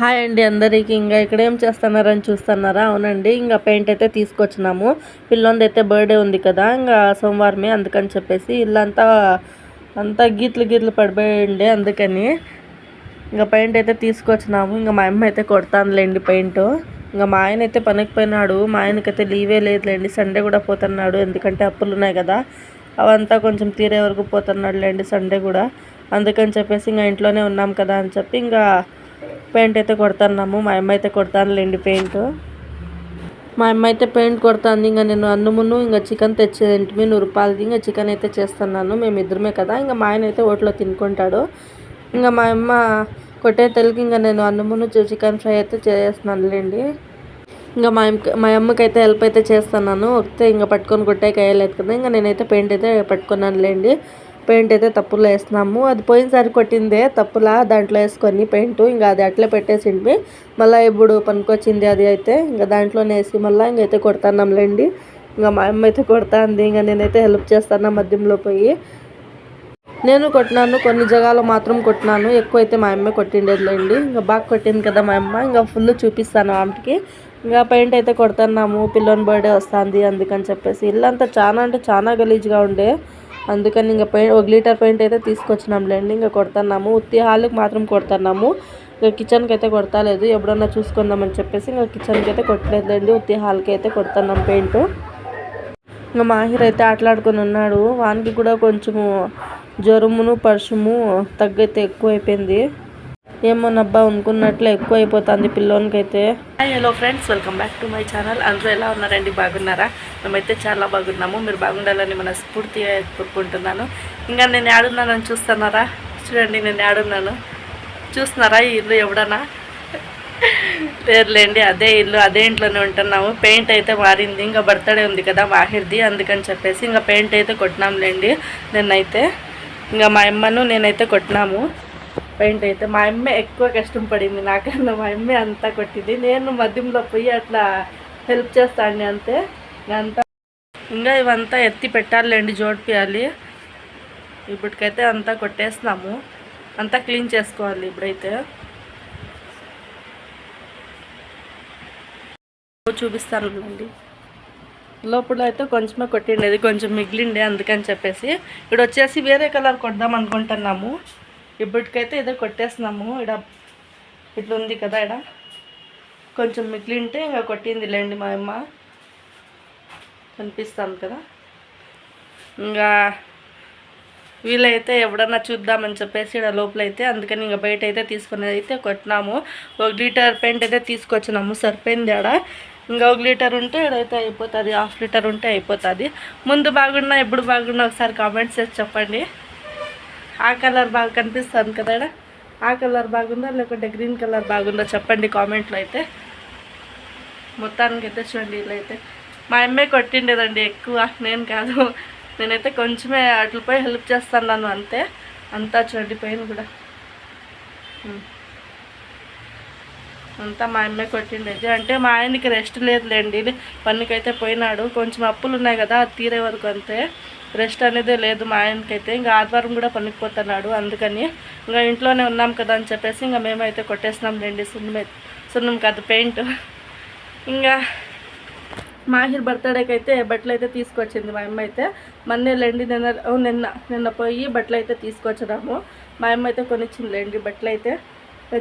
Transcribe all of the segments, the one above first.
Hi అండి అందరికీ. ఇంకా ఇక్కడ ఏం చేస్తున్నారని చూస్తున్నారా? అవునండి. ఇంకా పెయింట్ అయితే తీసుకొచ్చినాము. పిల్లంది అయితే బర్త్డే ఉంది కదా. ఇంకా సోమవారమే అందుకని చెప్పేసి ఇల్లంతా అంతా గీతలు గీతలు పడిపోయిండే అందుకని. ఇంకా పెయింట్ అయితే తీసుకొచ్చినాము. ఇంకా మా అమ్మ అయితే కొడతానులేండి పెయింట్. ఇంకా మా ఆయన అయితే పనికి పోయినాడు. మా ఆయనకైతే లీవే లేదులేండి. సండే కూడా పోతున్నాడు. ఎందుకంటే అప్పులు ఉన్నాయి కదా. అవంతా కొంచెం తీరే వరకు పోతున్నాడులేండి సండే కూడా. అందుకని చెప్పేసి ఇంకా ఇంట్లోనే ఉన్నాం కదా అని చెప్పి ఇంకా పెయింట్ అయితే కొడుతున్నాము. మా అమ్మ అయితే కొడతానులేండి పెయింట్. మా అమ్మ అయితే పెయింట్ కొడుతుంది. ఇంకా నేను అన్నమును ఇంకా చికెన్ తెచ్చేంటిమి నూరు రూపాయలది ఇంకా చికెన్ అయితే చేస్తున్నాను. మేము ఇద్దరమే కదా. ఇంకా మా ఆయన అయితే ఓట్లో తినుకుంటాడు. ఇంకా మా అమ్మ కొట్టే తెలుగు ఇంకా నేను అన్నమును చికెన్ ఫ్రై అయితే చేస్తున్నానులేండి ఇంకా మా మా అమ్మకి అయితే హెల్ప్ అయితే చేస్తున్నాను. వస్తే ఇంకా పట్టుకొని కొట్టే వేయలేదు కదా. ఇంకా నేనైతే పెయింట్ అయితే పట్టుకున్నాను లేండి. పెయింట్ అయితే తప్పులో వేస్తున్నాము. అది పోయినసారి కొట్టిందే తప్పులా దాంట్లో వేసుకొని పెయింట్ ఇంకా అది అట్లే పెట్టేసిండి మళ్ళీ ఇప్పుడు పనికొచ్చింది అది అయితే ఇంకా దాంట్లోనే వేసి మళ్ళీ ఇంకైతే కొడతాన్నాంలేండి ఇంకా మా అమ్మ అయితే కొడతాంది ఇంకా నేనైతే హెల్ప్ చేస్తాను మధ్యంలో పోయి. నేను కొట్టినాను కొన్ని జగాలో మాత్రం కొట్టినాను. ఎక్కువ అయితే మా అమ్మ కొట్టిండేదిలేండి ఇంకా బాగా కొట్టింది కదా మా అమ్మ ఇంకా ఫుల్ చూపిస్తాను ఆమెకి. ఇంకా పెయింట్ అయితే కొడుతున్నాము పిల్లోని బర్త్డే వస్తుంది అందుకని చెప్పేసి. ఇల్లంతా చాలా అంటే చాలా గలీజ్గా ఉండే. అందుకని ఇంకా పెయింట్ ఒక లీటర్ పెయింట్ అయితే తీసుకొచ్చినాంలేండి ఇంకా కొడుతున్నాము. ఉత్తి హాల్కి మాత్రం కొడుతున్నాము. ఇంకా కిచెన్కి అయితే కొడతలేదు. ఎప్పుడన్నా చూసుకుందామని చెప్పేసి ఇంకా కిచెన్కి అయితే కొట్టలేదులేండి ఉత్తి హాల్కి అయితే కొడుతున్నాం పెయింట్. ఇంకా మాహిర్ అయితే ఆటలాడుకొని ఉన్నాడు. వానికి కూడా కొంచెము జ్వరమును పరుషము తగ్గైతే ఎక్కువ అయిపోయింది ఏమోనబ్బా అనుకున్నట్లు ఎక్కువ అయిపోతుంది పిల్లోనికి అయితే hello friends welcome back to my channel. అందరూ ఎలా ఉన్నారండి? బాగున్నారా? మేమైతే చాలా బాగున్నాము. మీరు బాగుండాలని మనస్ఫూర్తిగా కోరుకుంటున్నాను. ఇంకా నేను ఆడున్నానని చూస్తున్నారా? చూడండి నేను ఆడున్నాను చూస్తున్నారా ఈ ఇల్లు ఎవడన్నా? లేదులేండి అదే ఇల్లు అదే ఇంట్లోనే ఉంటున్నాము. పెయింట్ అయితే మారింది ఇంకా బర్త్డే ఉంది కదా మాహిర్ది అందుకని చెప్పేసి ఇంకా పెయింట్ అయితే కొట్టినాంలేండి నిన్నైతే ఇంకా మా అమ్మను నేనైతే కొట్టినాము. పెయింట్ అయితే మా అమ్మే ఎక్కువ కష్టం పడింది. నాకన్నా మా అమ్మే అంతా కొట్టింది. నేను మధ్యంలో పోయి అట్లా హెల్ప్ చేస్తాను అంతే. అంతా ఇంకా ఇవంతా ఎత్తి పెట్టాలండి జోడిపియాలి. ఇప్పటికైతే అంతా కొట్టేస్తున్నాము. అంతా క్లీన్ చేసుకోవాలి ఇప్పుడైతే. చూపిస్తాను అండి లోపల అయితే కొంచెమే కొట్టిండేది కొంచెం మిగిలిండే అందుకని చెప్పేసి. ఇక్కడ వచ్చేసి వేరే కలర్ కొడదాం అనుకుంటున్నాము. ఇప్పటికైతే ఏదో కొట్టేస్తున్నాము. ఇక్కడ ఇట్లా ఉంది కదా ఇక్కడ కొంచెం మిగిలింటే ఇంకా కొట్టింది లేండి మా అమ్మ. కనిపిస్తాను కదా. ఇంకా వీలైతే ఎవడన్నా చూద్దామని చెప్పేసి ఇక్కడ లోపల అయితే అందుకని ఇంకా బయట అయితే తీసుకుని అయితే కొట్టినాము. ఒక లీటర్ పెయింట్ అయితే తీసుకొచ్చినాము. సరిపోయింది ఆడ. ఇంకా ఒక లీటర్ ఉంటే ఇక్కడైతే అయిపోతుంది. హాఫ్ లీటర్ ఉంటే అయిపోతుంది. ముందు బాగున్నా ఎప్పుడు బాగున్నా ఒకసారి కామెంట్స్ చేసి చెప్పండి. ఆ కలర్ బాగా కనిపిస్తుంది కదా ఆ కలర్ బాగుందా లేకుంటే గ్రీన్ కలర్ బాగుందా చెప్పండి కామెంట్లో అయితే. మొత్తానికి అయితే చూడండి ఇలా అయితే. మా అమ్మే కొట్టిండేదండి ఎక్కువ. నేను కాదు. నేనైతే కొంచెమే అట్లపై హెల్ప్ చేస్తున్నాను అంతే. అంతా చూడండి పైన కూడా. అంతా మా అమ్మే కొట్టిండేది. అంటే మా ఆయనకి రెస్ట్ లేదులేండి. పనికైతే పోయినాడు. కొంచెం అప్పులు ఉన్నాయి కదా అది తీరే వరకు అంతే. రెస్ట్ అనేది లేదు మా ఆయనకైతే. ఇంకా ఆదివారం కూడా పనికి పోతున్నాడు అందుకని ఇంకా ఇంట్లోనే ఉన్నాం కదా అని చెప్పేసి ఇంకా మేమైతే కొట్టేసినాం లేండి. సున్నం సున్నం కాదు పెయింట్. ఇంకా మాహిర్ బర్త్డేకి అయితే బట్టలు అయితే తీసుకొచ్చింది మా అమ్మ అయితే మొన్నే లెండి నిన్న ఓ, నిన్న నిన్న పోయి బట్టలు అయితే తీసుకొచ్చినాము. మా అమ్మ అయితే కొనిచ్చింది లేండి బట్టలు అయితే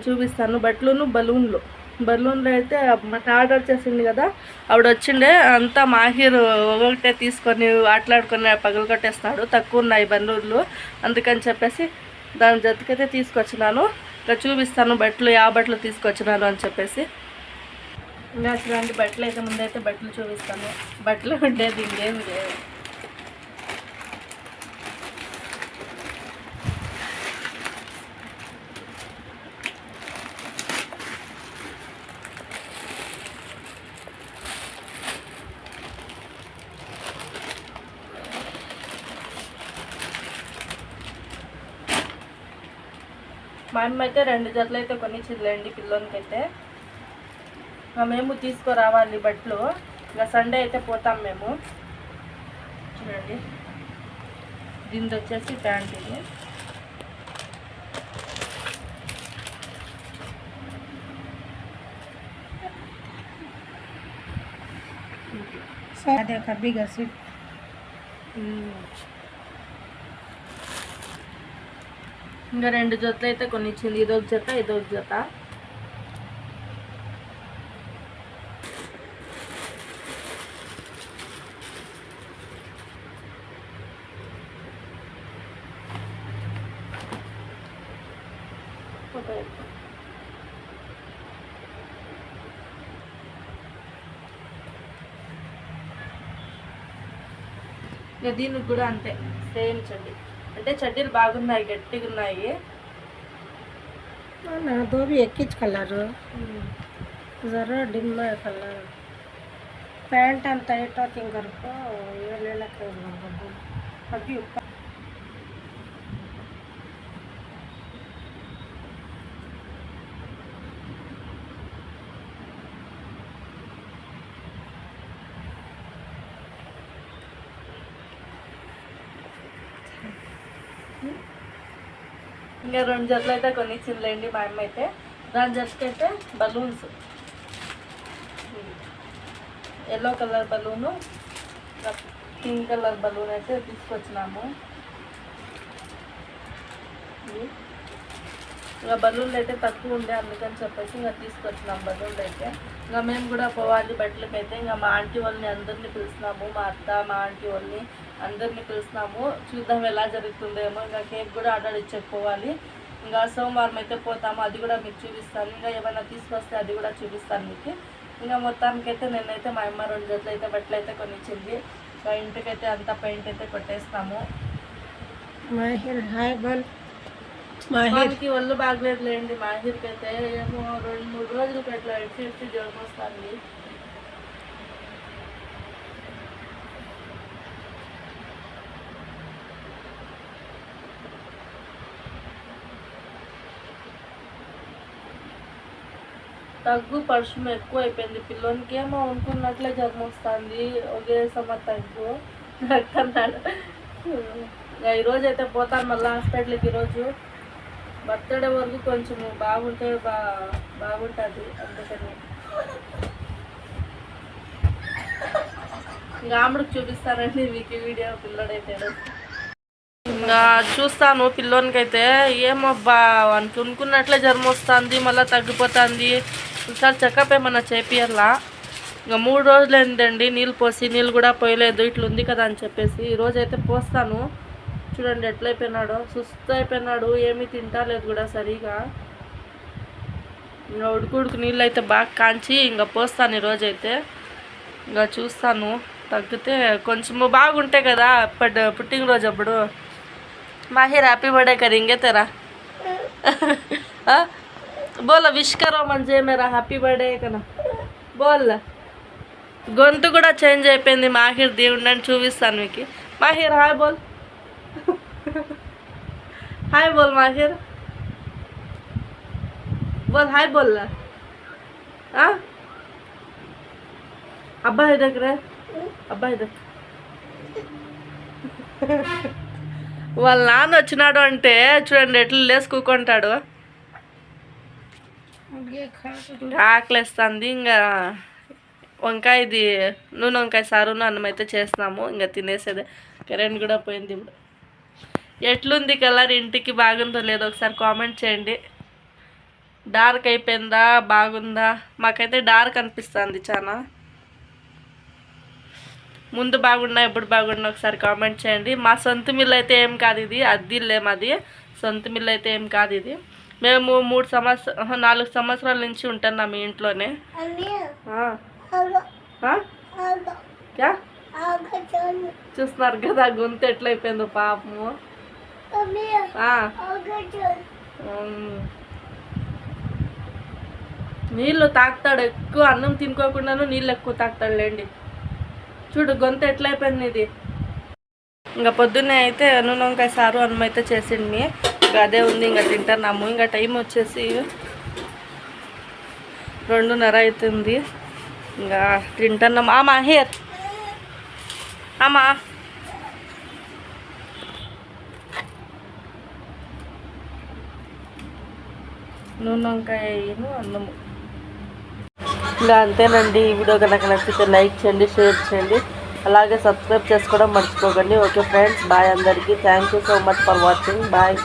చూపిస్తాను. బట్టలును బలూన్లు. బెలూన్లో అయితే మన ఆర్డర్ చేసింది కదా ఆవిడ వచ్చిండే అంతా మాహిర్ ఒకటే తీసుకొని ఆటలాడుకొని పగలు కొట్టేస్తాడు తక్కువ ఉన్నాయి బలూన్లు అందుకని చెప్పేసి దాని జతకైతే తీసుకొచ్చినాను. ఇంకా చూపిస్తాను బట్టలు యా బట్టలు తీసుకొచ్చినాను అని చెప్పేసి. ఇంకా అట్లాంటి బట్టలు అయితే ముందైతే బట్టలు చూపిస్తాను. బట్టలు ఉండేది ఇంకేమి లేదు మా అమ్మ అయితే రెండు జతలు అయితే కొనిచ్చిందిలేండి పిల్లోనికైతే మేము తీసుకురావాలి బట్టలు. ఇంకా సండే అయితే పోతాం మేము. చూడండి. దీనికి వచ్చేసి ప్యాంట్ ఇది. అదే కబ్బీ గసి ఇంకా రెండు జతలు అయితే కొన్ని ఇచ్చింది. ఇదొక జత ఇదొక జత. దీనికి కూడా అంతే. సేమ్ అంటే చెడ్డీలు బాగున్నాయి గట్టిగా ఉన్నాయి. నా దోబి ఎక్కించు కలరు. జర డిమ్ కలర్. ప్యాంట్ అంత ఏటో వరకు ఏళ్ళకి అవి ఇంకా రెండు జతలు అయితే కొన్ని ఇచ్చిందిలేండి మా అమ్మ అయితే. దాని జతకి అయితే balloons. Yellow colour balloon pink colour balloon అయితే తీసుకొచ్చినాము. ఇంకా బలూన్లు అయితే తక్కువ ఉండే అందుకని చెప్పేసి ఇంకా తీసుకొచ్చినాం బలూన్లు అయితే. ఇంకా మేము కూడా పోవాలి బట్టలకి అయితే ఇంకా మా ఆంటీ వాళ్ళని అందరినీ పిలుస్తున్నాము. మా అత్త మా ఆంటీ వాళ్ళని. అందరినీ పిలుస్తున్నాము. చూద్దాం ఎలా జరుగుతుందేమో. ఇంకా కేక్ కూడా ఆర్డర్ ఇచ్చకపోవాలి ఇంకా సోమవారం అయితే పోతాము. అది కూడా మీకు చూపిస్తాను. ఇంకా ఏమైనా తీసుకొస్తే అది కూడా చూపిస్తాను మీకు. ఇంకా మొత్తానికైతే నేనైతే మా అమ్మ రెండు జతలు అయితే బట్టలు అయితే కొనిచ్చింది. ఇంకా ఇంటికైతే అంతా పెయింట్ అయితే కొట్టేస్తాము. మాహిర్ హాయ్ బన్. మాహిర్. వానికి ఒళ్ళు బాగలేదులేండి. మాహిర్కి అయితే ఏమో రెండు మూడు రోజులకి అట్లా ఇచ్చి ఇచ్చి జ్వరం వస్తుంది తగ్గు పరుషం ఎక్కువ అయిపోయింది పిల్లోనికి ఏమో అనుకున్నట్లే జ్వరం వస్తుంది ఒకే సమ్మర్ తగ్గు అన్నాడు ఈరోజు అయితే పోతాను మళ్ళీ హాస్పిటల్కి ఈరోజు బర్త్డే వరకు కొంచెం బాగుంటే బా బాగుంటుంది అందుకని. ఇంకా ఆమెడికి చూపిస్తానండి మీకు వీడియో పిల్లడైతే. ఇంకా చూస్తాను పిల్లోనికైతే. ఏమబ్బా అనుకున్నట్లే జ్వరం వస్తుంది మళ్ళీ తగ్గిపోతుంది. ఇంకా చెకప్ ఏమన్నా చేపియర్లా ఇంకా మూడు రోజులు ఏంటండి నీళ్ళు పోసి నీళ్ళు కూడా పోయలేదు ఇట్లా ఉంది కదా అని చెప్పేసి. ఈరోజైతే అయితే పోస్తాను. చూడండి ఎట్లయిపోయినాడో. సుస్థ అయిపోయినాడు ఏమీ తింటాలేదు కూడా సరిగా. ఇంకా ఉడుకు నీళ్ళు అయితే బాగా కాంచి ఇంకా పోస్తాను ఈరోజైతే ఇంకా చూస్తాను. తగ్గితే కొంచెము బాగుంటాయి కదా బట్ పుట్టినరోజు అప్పుడు. మాహిర్ హ్యాపీ బర్త్డే కదా తెరా బోల్ విష్ కరో మంచి మేరా హ్యాపీ బర్త్డే కదా బోల్ గొంతు కూడా చేంజ్ అయిపోయింది మాహిర్ దేవుడిని అని చూపిస్తాను మీకు. మాహిర్ హాయ్ బోల్. హాయ్ బోల్ మాహిర్. బోల్ హాయ్ బోల్. అబ్బాయి దగ్గర. అబ్బాయి దగ్గర. వాళ్ళ నాన్న వచ్చినాడు అంటే చూడండి ఎట్లు లేసుకుంటాడు ఆకలిస్తుంది. ఇంకా వంకాయ ఇది నూనె వంకాయ సారును అన్నం అయితే చేస్తున్నాము. ఇంకా తినేసేదే. కరెంట్ కూడా పోయింది ఇప్పుడు. ఎట్లుంది కలర్? ఇంటికి బాగుందో లేదో ఒకసారి కామెంట్ చేయండి. డార్క్ అయిపోయిందా? బాగుందా? మాకైతే డార్క్ అనిపిస్తుంది చాలా ముందు బాగున్నా ఎప్పుడు బాగున్నా ఒకసారి కామెంట్ చేయండి. మా సొంత మిల్లు అయితే ఏం కాదు ఇది. అద్దిల్లేమది సొంత మిల్లు అయితే ఏం కాదు ఇది. మేము మూడు సంవత్సర నాలుగు సంవత్సరాల నుంచి ఉంటున్నాం ఈ ఇంట్లోనే. చూస్తున్నారు కదా గొంతు ఎట్లయిపోయిందో పాపము. నీళ్ళు తాగుతాడు ఎక్కువ అన్నం తినుకోకుండాను నీళ్ళు ఎక్కువ తాగుతాడు లేండి. చూడు గొంతు ఎట్లయిపోయింది ఇది. ఇంకా పొద్దున్నే అయితే నూనె వంకాయ సారు అన్నం అయితే చేసింది ఇంకా అదే ఉంది ఇంకా తింటున్నాము. ఇంకా టైం వచ్చేసి రెండున్నర అవుతుంది. ఇంకా తింటున్నాం. ఆమా హేర్ ఆమా నూనె వంకాయ అన్నము. ఇంకా అంతేనండి. ఈ వీడియో కనుక నచ్చితే లైక్ చేయండి షేర్ చేయండి. అలాగే సబ్స్క్రైబ్ చేసుకోవడం మర్చిపోకండి. ఓకే ఫ్రెండ్స్ బాయ్ అందరికీ. Thank you so much for watching bye